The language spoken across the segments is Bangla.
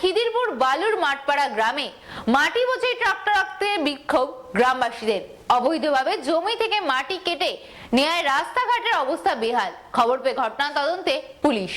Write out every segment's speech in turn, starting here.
খিদিরপুর বালুর মাঠপাড়া গ্রামে মাটি বোঝাই ট্রাক্টর রাখতে বিক্ষোভ গ্রামবাসীদের। অবৈধভাবে জমি থেকে মাটি কেটে নেয় রাস্তাঘাটের অবস্থা বেহাল। খবর পেয়ে ঘটনা তদন্তে পুলিশ।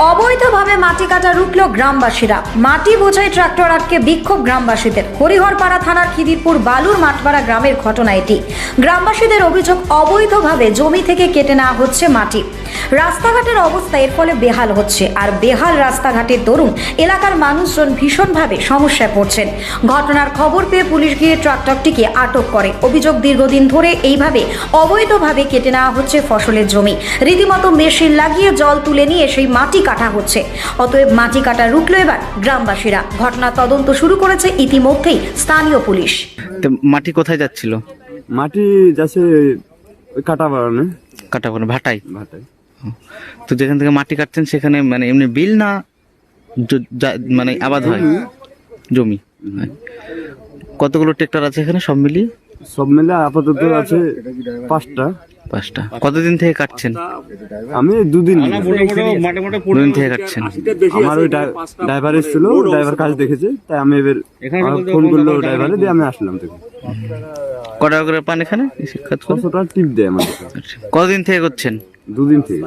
অবৈধভাবে মাটি কাটা রুখল গ্রামবাসীরা। মাটি বোঝাই ট্রাক্টর আটকে বিক্ষোভ গ্রামবাসীদের। হরিহরপাড়া থানার খিদিরপুর বালুর মাঠপাড়া গ্রামের ঘটনা এটি। গ্রামবাসীদের অভিযোগ অবৈধভাবে জমি থেকে কেটে নেওয়া হচ্ছে মাটি। রাস্তাঘাটের অবস্থা এর ফলে বেহাল হচ্ছে। আর বেহাল রাস্তাঘাটের দরুন এলাকার মানুষজন ভীষণভাবে সমস্যায় পড়ছেন। ঘটনার খবর পেয়ে পুলিশ গিয়ে ট্রাক্টরটিকে আটক করে। অভিযোগ দীর্ঘদিন ধরে এইভাবে অবৈধভাবে কেটে নেওয়া হচ্ছে ফসলের জমি। রীতিমতো মেশিন লাগিয়ে জল তুলে নিয়ে সেই মাটি কাটা হচ্ছে। অতএব মাটি কাটা রুখল এবার গ্রামবাসীরা। ঘটনা তদন্ত শুরু করেছে ইতিমধ্যেই স্থানীয় পুলিশ। তো মাটি কোথায় যাচ্ছিল? মাটি যাচ্ছে ওই কাটা বাগানে কাটা করে ভাটাই ভাটায় তো যেখান থেকে মাটি কাটছেন সেখানে মানে এমনি বিল না মানে আবাদ হয়? জমি। কতগুলো ট্রেক্টর আছে এখানে সব মিলিয়ে? সব মিলে আপাতত আছে পাঁচটা। পাঁচটা। কতদিন থেকে কাটছেন? আমি দুদিন দুদিন থেকে কাটছেন। আমার ওই ড্রাই- ড্রাইভার এসেছিল ড্রাইভার কাজ দেখেছে তাই আমি এবার ফোন করল ড্রাইভারে দিয়ে আমি আসলাম থেকে। কত টাকা করে পান এখানে? ছশো টাকা টিপ দেয় আমাদের? আচ্ছা। কতদিন থেকে করছেন? দুদিন থেকে।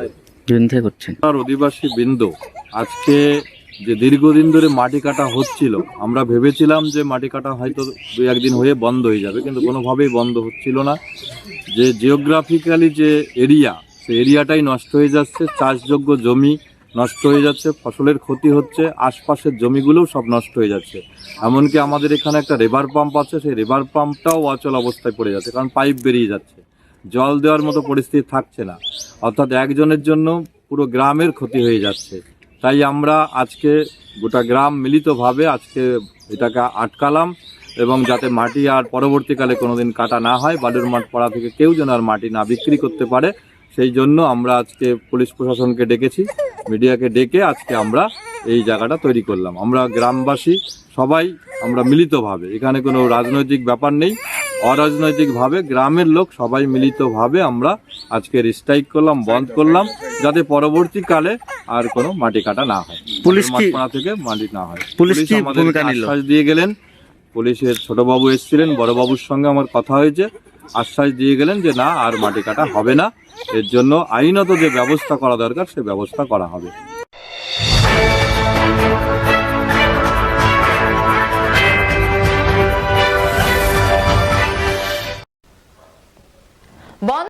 দুদিন থেকে করছেন। আর অধিবাসী বৃন্দ আজকে যে দীর্ঘদিন ধরে মাটি কাটা হচ্ছিল, আমরা ভেবেছিলাম যে মাটি কাটা হয়তো দু, একদিন হয়ে বন্ধ হয়ে যাবে, কিন্তু কোনোভাবেই বন্ধ হচ্ছিল না। যে জিওগ্রাফিক্যালি যে এরিয়া সে এরিয়াটাই নষ্ট হয়ে যাচ্ছে, চাষযোগ্য জমি নষ্ট হয়ে যাচ্ছে, ফসলের ক্ষতি হচ্ছে, আশপাশের জমিগুলোও সব নষ্ট হয়ে যাচ্ছে। এমনকি আমাদের এখানে একটা রিভার পাম্প আছে, সেই রিভার পাম্পটাও অচল অবস্থায় পড়ে যাচ্ছে, কারণ পাইপ বেরিয়ে যাচ্ছে। জল দেওয়ার মতো পরিস্থিতি থাকছে না। অর্থাৎ একজনের জন্য পুরো গ্রামের ক্ষতি হয়ে যাচ্ছে। তাই আমরা আজকে গোটা গ্রাম মিলিতভাবে আজকে এটাকে আটকালাম এবং যাতে মাটি আর পরবর্তীকালে কোনোদিন কাটা না হয়, বালুর মাঠ পাড়া থেকে কেউ যেন আর মাটি না বিক্রি করতে পারে, সেই জন্য আমরা আজকে পুলিশ প্রশাসনকে ডেকেছি, মিডিয়াকে ডেকে আজকে আমরা এই জায়গাটা তৈরি করলাম। আমরা গ্রামবাসী সবাই আমরা মিলিতভাবে, এখানে কোনো রাজনৈতিক ব্যাপার নেই, অরাজনৈতিকভাবে গ্রামের লোক সবাই মিলিতভাবে আমরা আজকের স্ট্রাইক করলাম, বন্ধ করলাম, যাতে পরবর্তীকালে আর কোনো মাটি কাটা না হয়। পুলিশ কি- থেকে মাটি না হয়। পুলিশ কি আমাদেরকে ভূমিকা নিল? আশ্বাস দিয়ে গেলেন। পুলিশের ছোটবাবু এসেছিলেন বড়বাবুর সঙ্গে আমার কথা হয়েছে। আশ্বাস দিয়ে গেলেন যে না আর মাটি কাটা হবে না। এর জন্য আইনত যে ব্যবস্থা করা দরকার সে ব্যবস্থা করা হবে।